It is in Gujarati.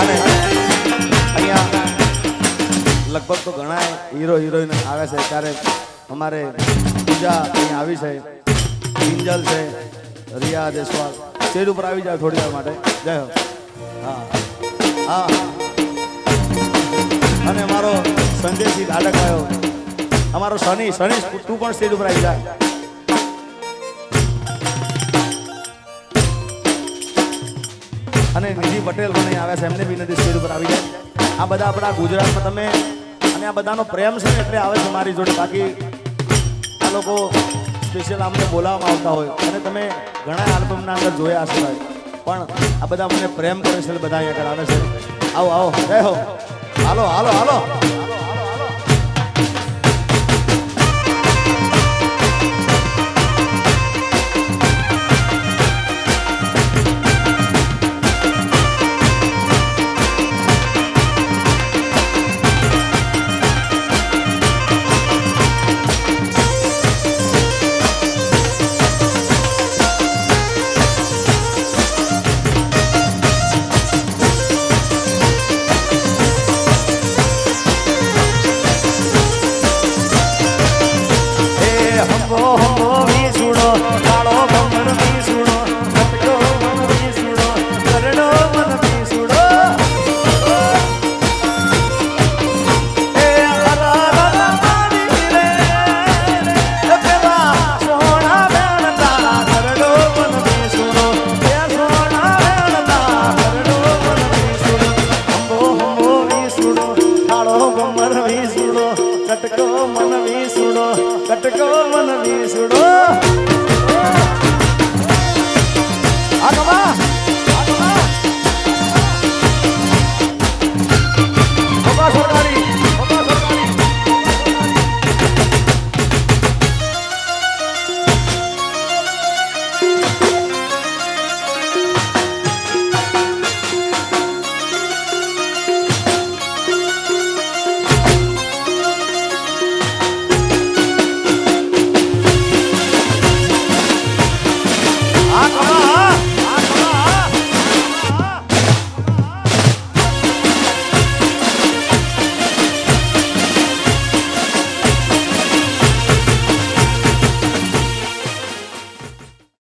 અને અહીંયા લગભગ તો ઘણા હીરો હિરોઈન આવે છે. ત્યારે અમારે પૂજા અહીંયા આવી છે. કિંજલ છે, રિયા દેશવાલ સ્ટેજ ઉપર આવી જાય થોડી વાર માટે. જય હો. હા. હા. અને અમારો સંજયસિંહ ધાડક આવ્યો. અમારો શનિ શનિ, તું પણ સ્ટેજ ઉપર આવી જાય અને નિધિ પટેલ પણ આવ્યા છે. એમને બી નથી સ્ટેજ ઉપર આવી જાય આ બધા આપણા ગુજરાતમાં તમે, અને આ બધાનો પ્રેમ છે ને એટલે આવે છે મારી જોડે. બાકી આ લોકો સ્પેશિયલ અમને બોલાવવામાં આવતા હોય. અને તમે ઘણા આલ્બમના અંદર જોયા હશે. પણ આ બધા મને પ્રેમ કરે છે બધા અહીંયા આગળ આવે છે. આવો આવો. જય હો. હાલો હાલો હાલો. కట్టుకో మన వీసుడో కట్టుకో మన వీసుడో.